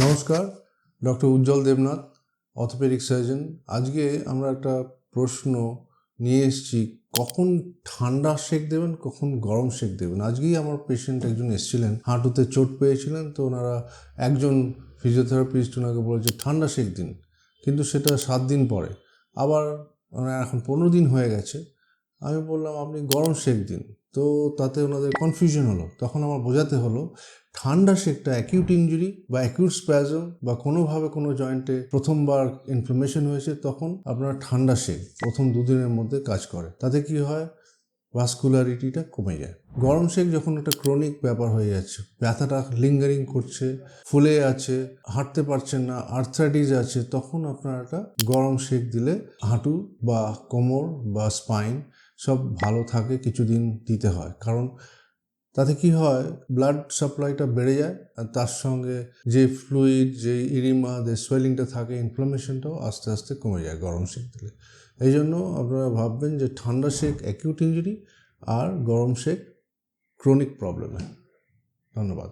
নমস্কার, doctor Ujjwal Debnath, orthopaedic surgeon. আজকে আমরা একটা প্রশ্ন নিয়ে এসেছি, কখন ঠান্ডা সেক দেবেন, কখন গরম সেক দেবেন? আজকেই আমার পেশেন্ট একজন এসেছিলেন, হাঁটুতে চোট পেয়েছিলেন, তো ওনারা একজন ফিজিওথেরাপিস্ট ওনাকে বলেছে, ঠান্ডা সেক দিন। কিন্তু সেটা সাত দিন পরে। আবার ওনার এখন পনেরো দিন হয়ে গেছে আমি বললাম, আপনি গরম শেক দিন। তো তাতে ওনাদের কনফিউশন হলো। তখন আমার বোঝাতে হলো, ঠান্ডা শেকটা অ্যাকিউট ইঞ্জুরি বা অ্যাকিউট স্প্যাজম বা কোনোভাবে কোনো জয়েন্টে প্রথমবার ইনফ্লামেশন হয়েছে, তখন আপনার ঠান্ডা শেক প্রথম দুদিনের মধ্যে কাজ করে। তাতে কি হয়? ভাস্কুলারিটিটা কমে যায়। গরম শেক যখন একটা ক্রনিক ব্যাপার হয়ে যাচ্ছে, ব্যথাটা লিঙ্গারিং করছে, ফুলে আছে, হাঁটতে পারছেন না আর্থ্রাইটিস আছে, তখন আপনার একটা গরম শেক দিলে হাঁটু বা কোমর বা স্পাইন সব ভালো থাকে কিছুদিন দিতে হয়। কারণ তাতে কি হয় ব্লাড সাপ্লাইটা বেড়ে যায় আর তার সঙ্গে যে ফ্লুইড যে ইরিমা, যে সোয়েলিংটা থাকে ইনফ্লামেশনটাও আস্তে আস্তে কমে যায় গরম শেক দিলে। এই জন্য আপনারা ভাববেন যে ঠান্ডা শেক অ্যাকিউট ইঞ্জুরি আর গরম শেক ক্রনিক প্রবলেমে ধন্যবাদ।